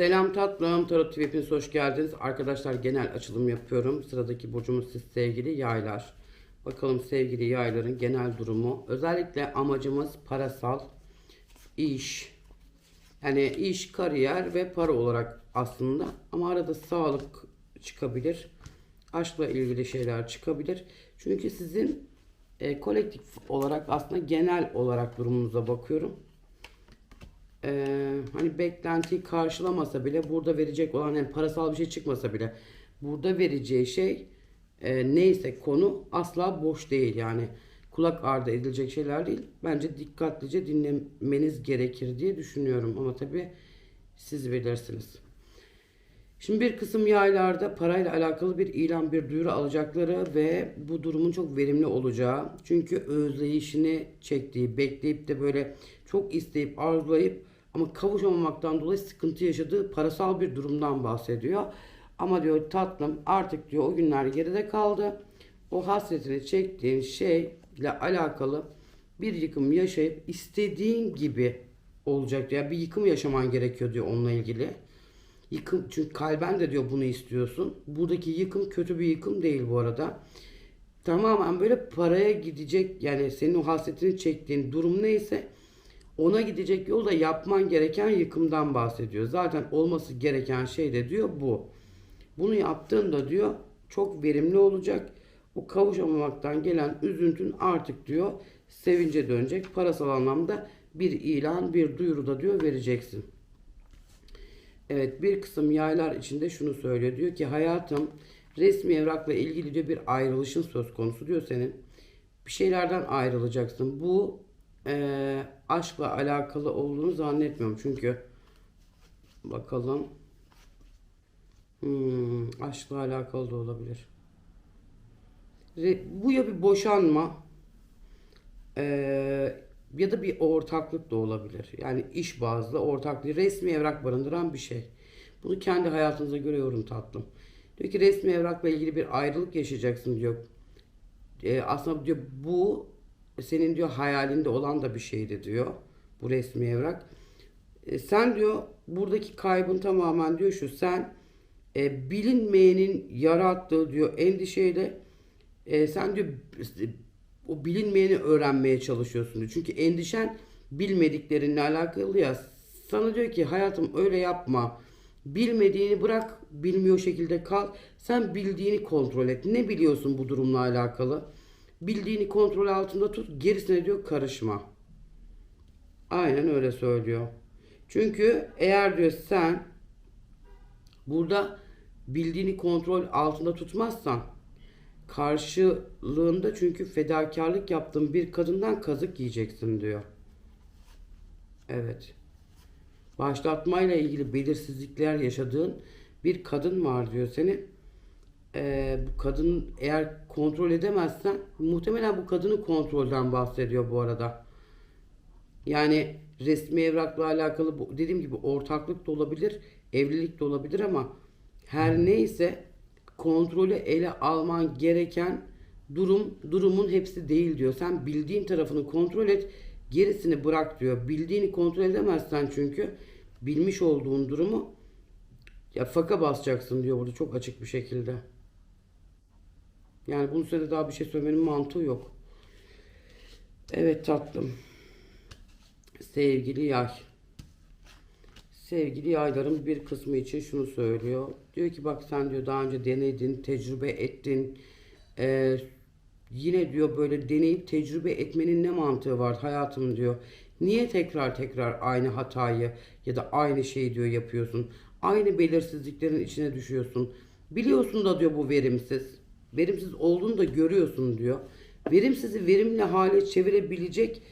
Selam tatlım. Tarot TV hepiniz hoş geldiniz. Arkadaşlar genel açılım yapıyorum. Sıradaki burcumuz siz sevgili yaylar. Bakalım sevgili yayların genel durumu. Özellikle amacımız parasal, iş, yani iş, kariyer ve para olarak aslında. Ama arada sağlık çıkabilir. Aşkla ilgili şeyler çıkabilir. Çünkü sizin e, kolektif olarak aslında genel olarak durumunuza bakıyorum. Ee, hani beklentiyi karşılamasa bile burada verecek olan yani parasal bir şey çıkmasa bile burada vereceği şey e, neyse konu asla boş değil yani kulak ardı edilecek şeyler değil. Bence dikkatlice dinlemeniz gerekir diye düşünüyorum ama tabi siz bilirsiniz. Şimdi bir kısım yaylarda parayla alakalı bir ilan, bir duyuru alacakları ve bu durumun çok verimli olacağı. Çünkü özleyişini çektiği, bekleyip de böyle çok isteyip arzulayıp ama kavuşamamaktan dolayı sıkıntı yaşadığı parasal bir durumdan bahsediyor. Ama diyor tatlım artık diyor o günler geride kaldı. O hasretini çektiğin şeyle alakalı bir yıkım yaşayıp istediğin gibi olacak diyor. Bir yıkım yaşaman gerekiyor diyor onunla ilgili. Yıkım çünkü kalben de diyor bunu istiyorsun. Buradaki yıkım kötü bir yıkım değil bu arada. Tamamen böyle paraya gidecek yani senin o hasretini çektiğin durum neyse ona gidecek yolda yapman gereken yıkımdan bahsediyor. Zaten olması gereken şey de diyor bu. Bunu yaptığında diyor çok verimli olacak. O kavuşamamaktan gelen üzüntün artık diyor sevince dönecek. Parasal anlamda bir ilan, bir duyuru da diyor vereceksin. Evet bir kısım yaylar içinde şunu söylüyor. Diyor ki hayatım resmi evrakla ilgili diyor bir ayrılışın söz konusu diyor senin. Bir şeylerden ayrılacaksın. Bu e, aşkla alakalı olduğunu zannetmiyorum. Çünkü bakalım hmm, aşkla alakalı da olabilir. Bu ya bir boşanma e, ya da bir ortaklık da olabilir. Yani iş bazlı ortaklık, resmi evrak barındıran bir şey. Bunu kendi hayatınıza göre yorum tatlım. Diyor ki resmi evrakla ilgili bir ayrılık yaşayacaksın diyor. E, aslında diyor bu senin diyor hayalinde olan da bir şeydi diyor. Bu resmi evrak. E, sen diyor buradaki kaybın tamamen diyor şu sen e, bilinmeyenin yarattığı diyor endişeyle e, sen diyor o bilinmeyeni öğrenmeye çalışıyorsun diyor. Çünkü endişen bilmediklerinle alakalı ya. Sana diyor ki hayatım öyle yapma. Bilmediğini bırak, bilmiyor şekilde kal. Sen bildiğini kontrol et. Ne biliyorsun bu durumla alakalı? Bildiğini kontrol altında tut. Gerisine diyor karışma. Aynen öyle söylüyor. Çünkü eğer diyor sen burada bildiğini kontrol altında tutmazsan karşılığında çünkü fedakarlık yaptığın bir kadından kazık yiyeceksin diyor. Evet. Başlatmayla ilgili belirsizlikler yaşadığın bir kadın var diyor senin. Ee, bu kadın eğer kontrol edemezsen muhtemelen bu kadının kontrolden bahsediyor bu arada. Yani resmi evrakla alakalı bu, dediğim gibi ortaklık da olabilir, evlilik de olabilir ama her neyse kontrolü ele alman gereken durum durumun hepsi değil diyor. Sen bildiğin tarafını kontrol et, gerisini bırak diyor. Bildiğini kontrol edemezsen çünkü bilmiş olduğun durumu ya faka basacaksın diyor burada çok açık bir şekilde. Yani bunun üstüne daha bir şey söylemenin mantığı yok. Evet tatlım. Sevgili yay. Sevgili yayların bir kısmı için şunu söylüyor. Diyor ki bak sen diyor daha önce denedin, tecrübe ettin. Ee, yine diyor böyle deneyip tecrübe etmenin ne mantığı var hayatım diyor. Niye tekrar tekrar aynı hatayı ya da aynı şeyi diyor yapıyorsun? Aynı belirsizliklerin içine düşüyorsun. Biliyorsun da diyor bu verimsiz. Verimsiz olduğunu da görüyorsun diyor. Verimsizi verimli hale çevirebilecek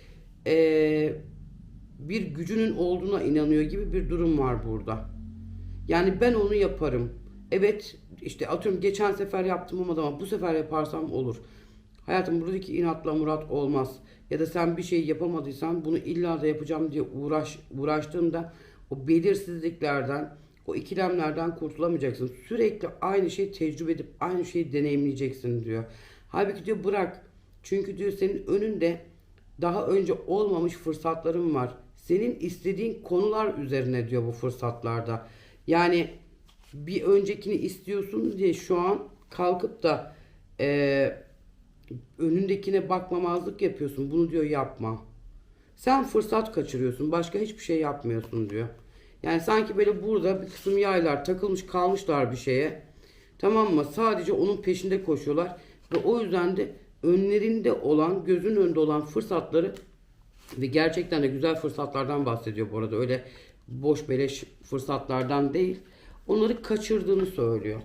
eee bir gücünün olduğuna inanıyor gibi bir durum var burada. Yani ben onu yaparım. Evet işte atıyorum geçen sefer yaptım ama bu sefer yaparsam olur. Hayatım buradaki inatla murat olmaz. Ya da sen bir şey yapamadıysan bunu illa da yapacağım diye uğraş uğraştığında o belirsizliklerden, o ikilemlerden kurtulamayacaksın. Sürekli aynı şeyi tecrübe edip aynı şeyi deneyimleyeceksin diyor. Halbuki diyor bırak. Çünkü diyor senin önünde daha önce olmamış fırsatların var. Senin istediğin konular üzerine diyor bu fırsatlarda. Yani bir öncekini istiyorsun diye şu an kalkıp da eee, önündekine bakmamazlık yapıyorsun. Bunu diyor yapma. Sen fırsat kaçırıyorsun. Başka hiçbir şey yapmıyorsun diyor. Yani sanki böyle burada bir kısım yaylar takılmış kalmışlar bir şeye. Tamam mı? Sadece onun peşinde koşuyorlar. Ve o yüzden de önlerinde olan, gözün önünde olan fırsatları ve gerçekten de güzel fırsatlardan bahsediyor bu arada. Öyle boş beleş fırsatlardan değil. Onları kaçırdığını söylüyor.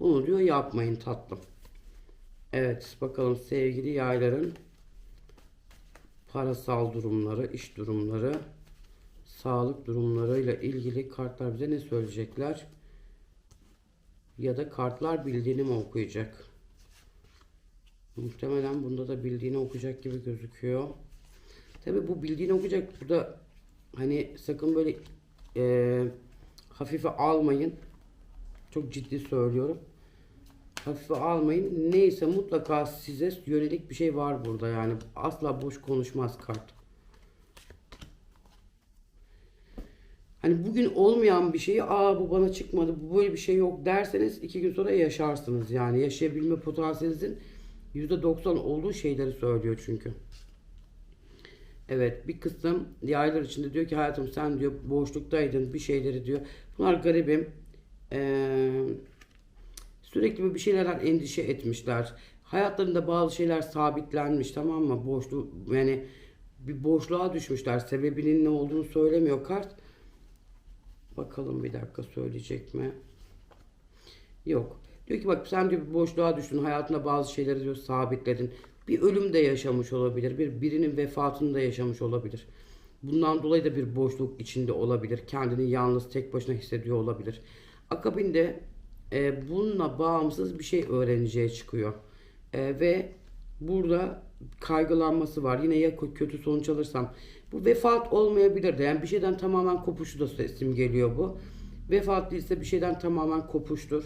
Bunu diyor yapmayın tatlım. Evet bakalım sevgili yayların parasal durumları, iş durumları, sağlık durumlarıyla ilgili kartlar bize ne söyleyecekler? Ya da kartlar bildiğini mi okuyacak? Muhtemelen bunda da bildiğini okuyacak gibi gözüküyor. Tabi bu bildiğini okuyacak. Burada hani sakın böyle eee, hafife almayın. Çok ciddi söylüyorum. Hafife almayın. Neyse mutlaka size yönelik bir şey var burada yani. Asla boş konuşmaz kart. Hani bugün olmayan bir şeyi aa bu bana çıkmadı bu böyle bir şey yok derseniz iki gün sonra yaşarsınız yani yaşayabilme potansiyelinizin %90 olduğu şeyleri söylüyor çünkü. Evet bir kısım yaylar içinde diyor ki hayatım sen diyor boşluktaydın bir şeyleri diyor. Bunlar garibim. Ee, sürekli bir şeylerden endişe etmişler. Hayatlarında bazı şeyler sabitlenmiş tamam mı? Boşluk yani bir boşluğa düşmüşler. Sebebinin ne olduğunu söylemiyor kart. Bakalım bir dakika söyleyecek mi? Yok. Diyor ki bak sen diyor bir boşluğa düştün. Hayatında bazı şeyleri diyor sabitledin. Bir ölüm de yaşamış olabilir. Bir birinin vefatını da yaşamış olabilir. Bundan dolayı da bir boşluk içinde olabilir. Kendini yalnız tek başına hissediyor olabilir. Akabinde e, bununla bağımsız bir şey öğreneceği çıkıyor. E, ve burada kaygılanması var. Yine ya kötü sonuç alırsam. Bu vefat olmayabilir de. Yani bir şeyden tamamen kopuşu da sesim geliyor bu. Vefat değilse bir şeyden tamamen kopuştur.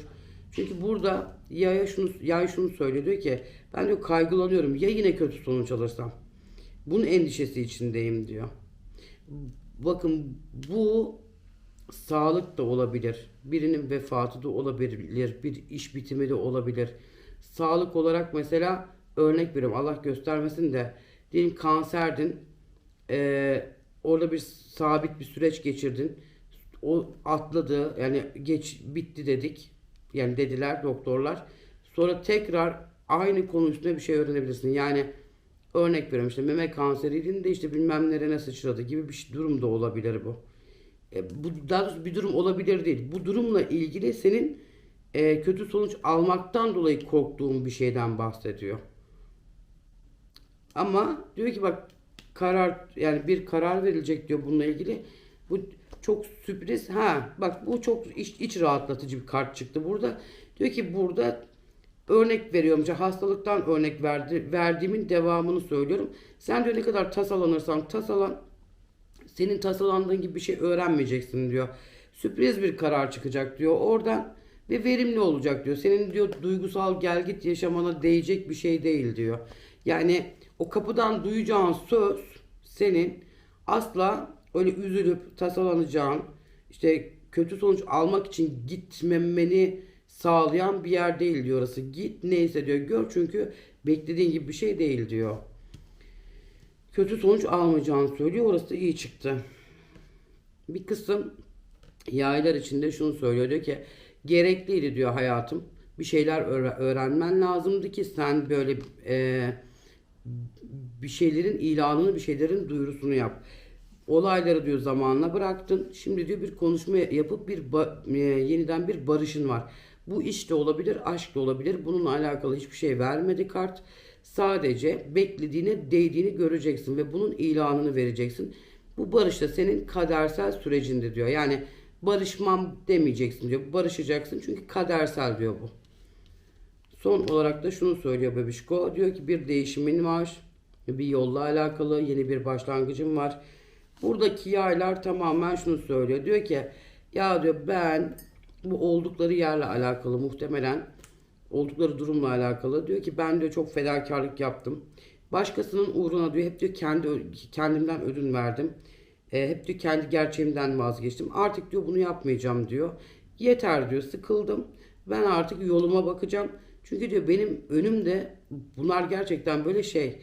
Çünkü burada yaya şunu, yay şunu söylüyor diyor ki ben diyor kaygılanıyorum ya yine kötü sonuç alırsam. Bunun endişesi içindeyim diyor. Bakın bu sağlık da olabilir. Birinin vefatı da olabilir. Bir iş bitimi de olabilir. Sağlık olarak mesela örnek veriyorum Allah göstermesin de diyelim kanserdin. Ee, orada bir sabit bir süreç geçirdin. O atladı yani geç bitti dedik. Yani dediler doktorlar. Sonra tekrar aynı konu üstüne bir şey öğrenebilirsin. Yani örnek veriyorum işte meme kanseriydin de işte bilmem nerene sıçradı gibi bir şey- durum da olabilir bu. E, bu daha doğrusu bir durum olabilir değil. Bu durumla ilgili senin e, kötü sonuç almaktan dolayı korktuğun bir şeyden bahsediyor. Ama diyor ki bak karar yani bir karar verilecek diyor bununla ilgili. Bu çok sürpriz. Ha bak bu çok iç, iç rahatlatıcı bir kart çıktı burada. Diyor ki burada örnek veriyorum. İşte Hastalıktan örnek verdi, verdiğimin devamını söylüyorum. Sen diyor ne kadar tasalanırsan tasalan senin tasalandığın gibi bir şey öğrenmeyeceksin diyor. Sürpriz bir karar çıkacak diyor oradan ve verimli olacak diyor. Senin diyor duygusal gelgit yaşamana değecek bir şey değil diyor. Yani o kapıdan duyacağın söz senin asla öyle üzülüp tasalanacağın işte kötü sonuç almak için gitmemeni sağlayan bir yer değil diyor orası. Git neyse diyor gör çünkü beklediğin gibi bir şey değil diyor kötü sonuç almayacağını söylüyor. Orası iyi çıktı. Bir kısım yaylar içinde şunu söylüyor. Diyor ki gerekliydi diyor hayatım. Bir şeyler öğre- öğrenmen lazımdı ki sen böyle e, bir şeylerin ilanını, bir şeylerin duyurusunu yap. Olayları diyor zamanla bıraktın. Şimdi diyor bir konuşma yapıp bir e, yeniden bir barışın var. Bu iş de olabilir, aşk da olabilir. Bununla alakalı hiçbir şey vermedi kart. Sadece beklediğine değdiğini göreceksin ve bunun ilanını vereceksin. Bu barış da senin kadersel sürecinde diyor. Yani barışmam demeyeceksin diyor. Barışacaksın çünkü kadersel diyor bu. Son olarak da şunu söylüyor Bebişko. Diyor ki bir değişimin var. Bir yolla alakalı yeni bir başlangıcım var. Buradaki yaylar tamamen şunu söylüyor. Diyor ki ya diyor ben bu oldukları yerle alakalı muhtemelen oldukları durumla alakalı. Diyor ki ben diyor çok fedakarlık yaptım. Başkasının uğruna diyor hep diyor kendi kendimden ödün verdim. E, hep diyor kendi gerçeğimden vazgeçtim. Artık diyor bunu yapmayacağım diyor. Yeter diyor sıkıldım. Ben artık yoluma bakacağım. Çünkü diyor benim önümde bunlar gerçekten böyle şey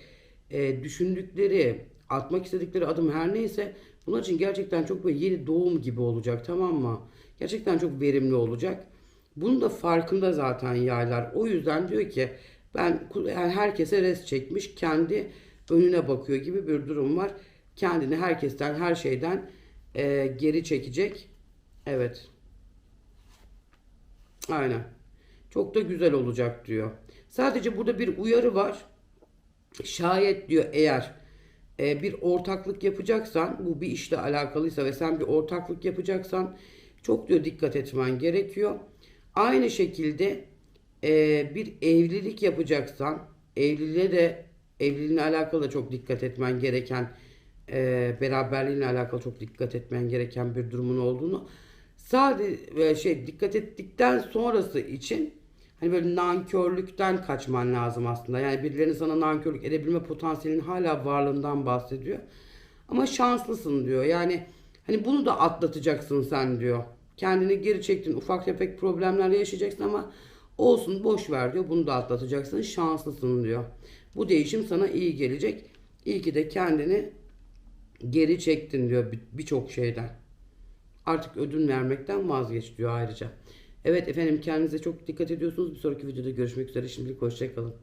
e, düşündükleri, atmak istedikleri adım her neyse bunlar için gerçekten çok böyle yeni doğum gibi olacak tamam mı? Gerçekten çok verimli olacak. Bunun da farkında zaten yaylar. O yüzden diyor ki ben yani herkese res çekmiş kendi önüne bakıyor gibi bir durum var. Kendini herkesten her şeyden e, geri çekecek. Evet. Aynen. Çok da güzel olacak diyor. Sadece burada bir uyarı var. Şayet diyor eğer e, bir ortaklık yapacaksan bu bir işle alakalıysa ve sen bir ortaklık yapacaksan çok diyor dikkat etmen gerekiyor. Aynı şekilde e, bir evlilik yapacaksan evliliğe de evliliğine alakalı da çok dikkat etmen gereken e, beraberliğine alakalı çok dikkat etmen gereken bir durumun olduğunu sadece şey dikkat ettikten sonrası için hani böyle nankörlükten kaçman lazım aslında. Yani birilerinin sana nankörlük edebilme potansiyelinin hala varlığından bahsediyor. Ama şanslısın diyor. Yani hani bunu da atlatacaksın sen diyor. Kendini geri çektin. Ufak tefek problemlerle yaşayacaksın ama olsun boş ver diyor. Bunu da atlatacaksın. Şanslısın diyor. Bu değişim sana iyi gelecek. İyi ki de kendini geri çektin diyor bir- birçok şeyden. Artık ödün vermekten vazgeç diyor ayrıca. Evet efendim kendinize çok dikkat ediyorsunuz. Bir sonraki videoda görüşmek üzere. Şimdilik hoşçakalın.